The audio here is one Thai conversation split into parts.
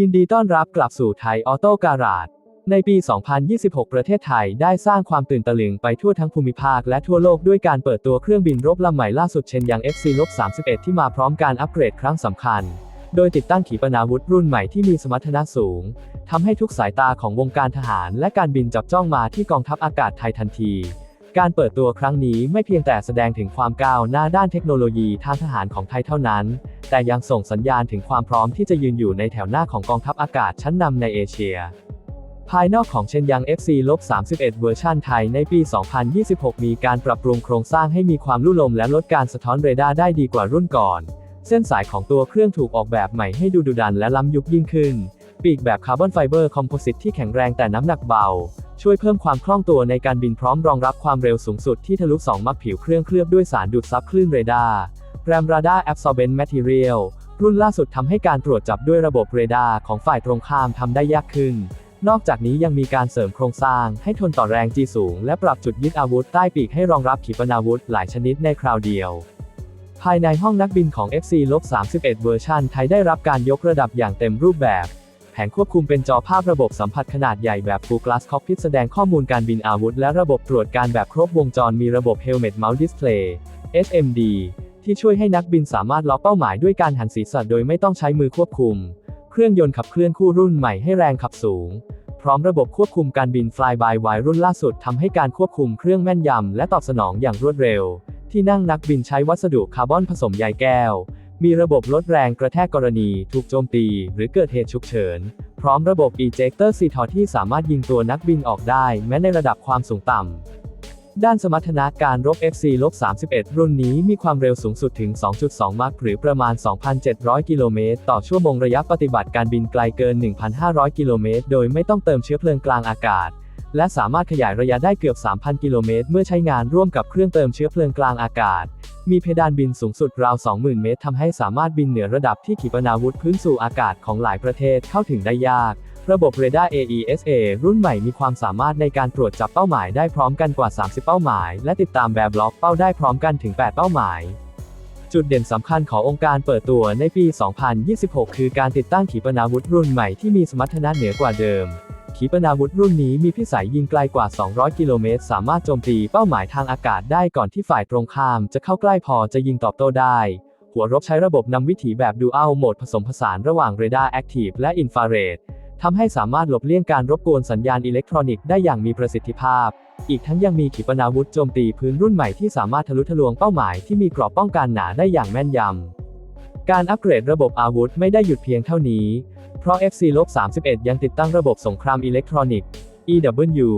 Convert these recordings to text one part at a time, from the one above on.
ยินดีต้อนรับกลับสู่ไทยออโต้การาดในปี 2026 ประเทศไทยได้สร้างความตื่นตะลึงไปทั่วทั้งภูมิภาคและทั่วโลกด้วยการเปิดตัวเครื่องบินรบลำใหม่ล่าสุดเช่นยัง FC-31 ที่มาพร้อมการอัปเกรดครั้งสำคัญ โดยติดตั้งขีปนาวุธรุ่นใหม่ที่มีสมรรถนะสูงทำให้ทุกสายตาของวงการทหารและการบินจับจ้องมาที่กองทัพอากาศไทยทันที การเปิดตัวครั้งนี้ไม่เพียงแต่แสดงถึงความก้าวหน้าด้านเทคโนโลยีทางทหารของไทยเท่านั้น แต่ยังส่งสัญญาณถึงความพร้อมที่จะยืนอยู่ในแถวหน้าของกองทัพอากาศชั้นนำในเอเชีย ภายนอกของเชนยัง FC-31 เวอร์ชันไทยในปี 2026 มีการปรับปรุงโครงสร้างให้มีความลุ่ลมและลดการสะท้อนเรดาร์ได้ดีกว่ารุ่นก่อน เส้นสายของตัวเครื่องถูกออกแบบใหม่ให้ดูดุดันและล้ำยุคยิ่งขึ้น ปีกแบบคาร์บอนไฟเบอร์คอมโพสิตที่แข็งแรงแต่น้ำหนักเบา ช่วยเพิ่มความคล่องตัวในการบินพร้อมรองรับความเร็วสูงสุดที่ทะลุ 2 มักผิวเครื่องเคลือบด้วยสารดูดซับคลื่นเรดาร์แรมราดาร์แอบซอร์เบนต์แมทเทียลรุ่นล่าสุดทำให้การตรวจจับด้วยระบบเรดาร์ของฝ่ายตรงข้ามทำได้ยากขึ้น นอกจากนี้ยังมีการเสริมโครงสร้างให้ทนต่อแรงจีสูง และปรับจุดยึดอาวุธใต้ปีกให้รองรับขีปนาวุธหลายชนิดในคราวเดียว ภายในห้องนักบินของ FC-31 เวอร์ชันไทยได้รับการยกระดับอย่างเต็มรูปแบบ แผงควบคุมเป็นจอภาพระบบสัมผัสขนาดใหญ่แบบ Full Glass Cockpit แสดงข้อมูลการบินอาวุธ และระบบตรวจการแบบครบวงจรมีระบบ Helmet Mount Display SMD ที่ช่วยให้นักบินสามารถล็อกเป้าหมายด้วยการหันศีรษะโดยไม่ต้องใช้มือควบคุม เครื่องยนต์ขับเคลื่อนคู่รุ่นใหม่ให้แรงขับสูง พร้อมระบบควบคุมการบิน Fly by Wire รุ่นล่าสุดทำให้การควบคุมเครื่องแม่นยำและตอบสนองอย่างรวดเร็ว ที่นั่งนักบินใช้วัสดุคาร์บอนผสมใยแก้ว มีระบบลดแรงกระแทกกรณี ถูกโจมตี หรือเกิดเหตุฉุกเฉิน พร้อมระบบ Ejector Seat ที่สามารถยิงตัวนักบินออกได้ แม้ในระดับความสูงต่ำ ด้านสมรรถนะการรบ FC-31 รุ่นนี้มีความเร็วสูงสุดถึง 2.2 มัคหรือประมาณ 2,700 กิโลเมตรต่อชั่วโมงระยะปฏิบัติการบินไกลเกิน 1,500 กิโลเมตร โดยไม่ต้องเติมเชื้อเพลิงกลางอากาศ และสามารถขยายระยะได้เกือบ 3,000 กิโลเมตร เมื่อใช้งานร่วมกับเครื่องเติมเชื้อเพลิงกลางอากาศ มีเพดานบินสูงสุดราว 20,000 เมตรทำให้สามารถบินเหนือระดับที่ขีปนาวุธพื้นสู่อากาศของหลายประเทศเข้าถึงได้ยาก ระบบเรดาร์ AESA รุ่นใหม่มีความสามารถในการตรวจจับเป้าหมายได้พร้อมกันกว่า 30 เป้าหมาย และติดตามแบบล็อกเป้าได้พร้อมกันถึง 8 เป้าหมาย จุดเด่นสำคัญขององค์การเปิดตัวในปี 2026 คือการติดตั้งขีปนาวุธรุ่นใหม่ที่มีสมรรถนะเหนือกว่าเดิม ขีปนาวุธรุ่นนี้มีพิสัยยิงไกลกว่า 200 กิโลเมตร สามารถโจมตีเป้าหมายทางอากาศได้ก่อนที่ฝ่ายตรงข้ามจะเข้าใกล้พอจะยิงตอบโต้ได้ หัวรบใช้ระบบนำวิถีแบบดูอัลโหมดผสมผสานระหว่างเรดาร์แอคทีฟและอินฟราเรดทำให้สามารถหลบเลี่ยงการรบกวนสัญญาณอิเล็กทรอนิกส์ได้อย่างมีประสิทธิภาพ อีกทั้งยังมีขีปนาวุธโจมตีพื้นรุ่นใหม่ที่สามารถทะลุทะลวงเป้าหมายที่มีกรอบป้องกันหนาได้อย่างแม่นยำการอัปเกรดระบบอาวุธไม่ได้หยุดเพียงเท่านี้ เพราะ FC-31 ยังติดตั้งระบบสงครามอิเล็กทรอนิกส์ EW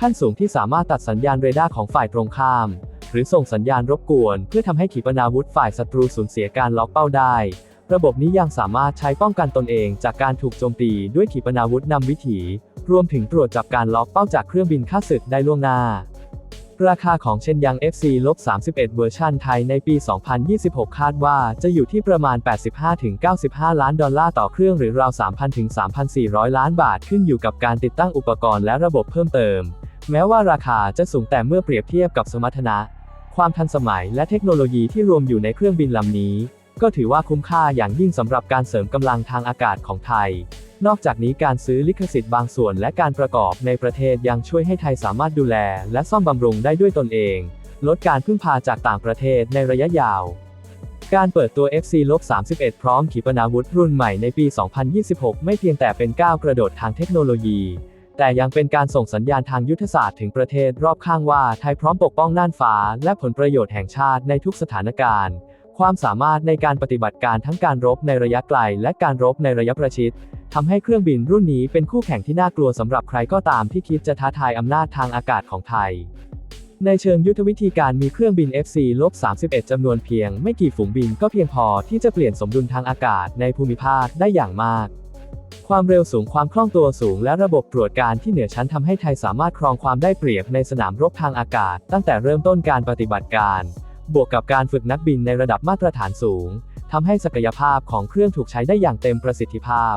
ขั้นสูงที่สามารถตัดสัญญาณเรดาร์ของฝ่ายตรงข้าม หรือส่งสัญญาณรบกวน เพื่อทำให้ขีปนาวุธฝ่ายศัตรูสูญเสียการล็อกเป้าได้ ระบบนี้ยังสามารถใช้ป้องกันตนเองจากการถูกโจมตีด้วยขีปนาวุธนำวิถี รวมถึงตรวจจับการล็อกเป้าจากเครื่องบินค่าศึกได้ล่วงหน้า ราคาของเชนยัง FC-31 เวอร์ชันไทยในปี 2026 คาดว่าจะอยู่ที่ประมาณ 85-95 ล้านดอลลาร์ต่อเครื่องหรือราว 3,000-3,400 ล้านบาทขึ้นอยู่กับการติดตั้งอุปกรณ์และระบบเพิ่มเติม แม้ว่าราคาจะสูงแต่เมื่อเปรียบเทียบกับสมรรถนะ ความทันสมัยและเทคโนโลยีที่รวมอยู่ในเครื่องบินลำนี้ ก็ถือว่าคุ้มค่าอย่างยิ่งสำหรับการเสริมกำลังทางอากาศของไทย นอกจากนี้การซื้อลิขสิทธิ์บางส่วนและการประกอบในประเทศยังช่วยให้ไทยสามารถดูแล และซ่อมบำรุงได้ด้วยตนเอง ลดการพึ่งพาจากต่างประเทศในระยะยาว การเปิดตัว FC ลบ31 พร้อมขีปนาวุธรุ่นใหม่ในปี 2026 ไม่เพียงแต่เป็นก้าวกระโดดทางเทคโนโลยี แต่ยังเป็นการส่งสัญญาณทางยุทธศาสตร์ถึงประเทศรอบข้างว่าไทยพร้อมปกป้องน่านฟ้า และผลประโยชน์แห่งชาติในทุกสถานการณ์ ความสามารถในการปฏิบัติการทั้งการรบในระยะไกล และการรบในระยะประชิด ทำให้เครื่องบินรุ่นนี้เป็นคู่แข่งที่น่ากลัวสำหรับใครก็ตามที่คิดจะท้าทายอำนาจทางอากาศของไทย ในเชิงยุทธวิธีการมีเครื่องบิน FC-31 จำนวนเพียงไม่กี่ฝูงบินก็เพียงพอที่จะเปลี่ยนสมดุลทางอากาศในภูมิภาคได้อย่างมาก ความเร็วสูงความคล่องตัวสูงและระบบตรวจการที่เหนือชั้นทำให้ไทยสามารถครองความได้เปรียบในสนามรบทางอากาศ ตั้งแต่เริ่มต้นการปฏิบัติการ บวกกับการฝึกนักบินในระดับมาตรฐานสูงทำให้ศักยภาพของเครื่องถูกใช้ได้อย่างเต็มประสิทธิภาพ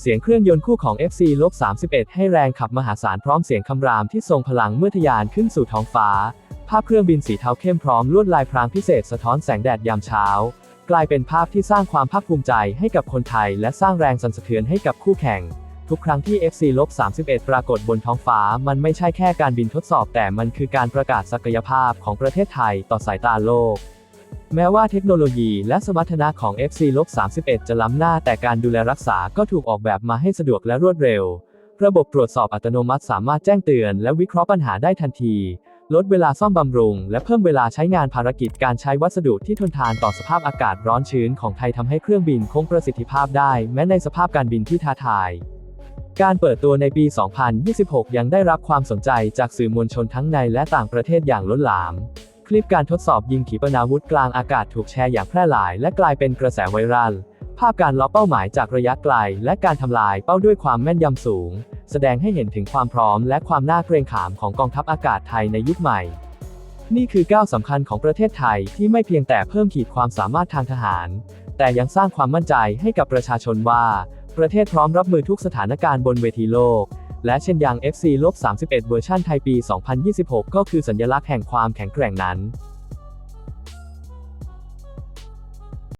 เสียงเครื่องยนต์คู่ของ FC-31 ให้แรงขับมหาศาลพร้อมเสียงคำรามที่ทรงพลังเมื่อทะยานขึ้นสู่ท้องฟ้า ภาพเครื่องบินสีเทาเข้มพร้อมลวดลายพรางพิเศษสะท้อนแสงแดดยามเช้า กลายเป็นภาพที่สร้างความภาคภูมิใจให้กับคนไทย และสร้างแรงสั่นสะเทือนให้กับคู่แข่ง ทุกครั้งที่ FC-31 ปรากฏบนท้องฟ้า มันไม่ใช่แค่การบินทดสอบ แต่มันคือการประกาศศักยภาพของประเทศไทยต่อสายตาโลก แม้ว่าเทคโนโลยีและสมรรถนะของ FC-31 จะล้ำหน้าแต่การดูแลรักษาก็ถูกออกแบบมาให้สะดวกและรวดเร็ว ระบบตรวจสอบอัตโนมัติสามารถแจ้งเตือนและวิเคราะห์ปัญหาได้ทันที ลดเวลาซ่อมบำรุง และเพิ่มเวลาใช้งานภารกิจการใช้วัสดุที่ทนทานต่อสภาพอากาศร้อนชื้นของไทยทำให้เครื่องบินคงประสิทธิภาพได้ แม้ในสภาพการบินที่ท้าทายการเปิดตัวในปี 2026 ยังได้รับความสนใจจากสื่อมวลชนทั้งในและต่างประเทศอย่างล้นหลาม คลิปการทดสอบยิงขีปนาวุธกลางอากาศถูกแชร์อย่างแพร่หลาย และกลายเป็นกระแสไวรัล ภาพการล็อกเป้าหมายจากระยะไกล และการทำลายเป้าด้วยความแม่นยำสูง แสดงให้เห็นถึงความพร้อม และความน่าเกรงขามของกองทัพอากาศไทยในยุคใหม่ นี่คือก้าวสำคัญของประเทศไทยที่ไม่เพียงแต่เพิ่มขีดความสามารถทางทหาร แต่ยังสร้างความมั่นใจให้กับประชาชนว่า ประเทศพร้อมรับมือทุกสถานการณ์บนเวทีโลก และเช่นอย่าง FC-31 เวอร์ชันไทยปี 2026 ก็คือสัญลักษณ์แห่งความแข็งแกร่งนั้น